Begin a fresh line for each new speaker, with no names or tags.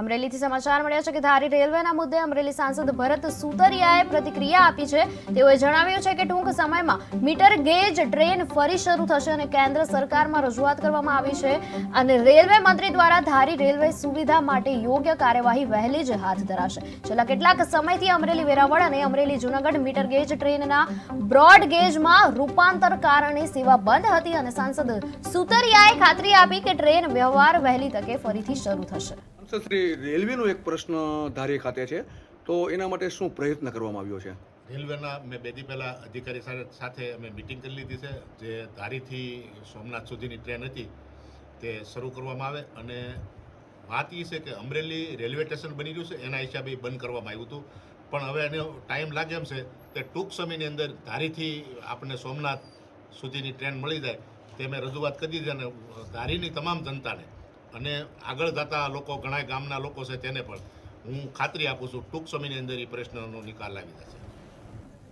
અમરેલીથી સમાચાર મળ્યા છે કે ધારી રેલવેના મુદ્દે અમરેલી સાંસદ ભરત સુતરિયાએ પ્રતિક્રિયા આપી છે. તેઓએ જણાવ્યું છે કે ટૂંક સમયમાં મીટર ગેજ ટ્રેન ફરી શરૂ થશે અને કેન્દ્ર સરકારમાં રજૂઆત કરવામાં આવી છે. અને રેલવે મંત્રી દ્વારા ધારી રેલવે સુવિધા માટે યોગ્ય કાર્યવાહી વહેલી જ હાથ ધરાશે. છેલ્લા કેટલાક સમયથી અમરેલી વેરાવળ અને અમરેલી જૂનાગઢ મીટર ગેજ ટ્રેનના બ્રોડ ગેજમાં રૂપાંતર કારણે સેવા બંધ હતી અને સાંસદ સુતરિયાએ ખાતરી આપી કે ટ્રેન વ્યવહાર વહેલી તકે ફરીથી શરૂ થશે.
શ્રી રેલવેનો એક પ્રશ્ન ધારી ખાતે છે. તો એના માટે શું પ્રયત્ન કરવામાં આવ્યો છે?
રેલવેના મેં બે દી પહેલાં અધિકારી સાથે અમે મિટિંગ કરી લીધી છે. જે ધારીથી સોમનાથ સુધીની ટ્રેન હતી, તે શરૂ કરવામાં આવે અને વાત એ છે કે અમરેલી રેલવે સ્ટેશન બની રહ્યું છે, એના હિસાબે બંધ કરવામાં આવ્યું હતું. પણ હવે એનો ટાઈમ લાગે એમ છે કે ટૂંક સમયની અંદર ધારીથી આપણને સોમનાથ સુધીની ટ્રેન મળી જાય, તે મેં રજૂઆત કરી દીધી અને ધારીની તમામ જનતાને અને આગળ જતા લોકો ઘણા ગામના લોકો છે તેને પણ હું ખાતરી આપું છું, ટૂંક સમયની અંદર એ પ્રશ્નનો નિકાલ આવી જશે.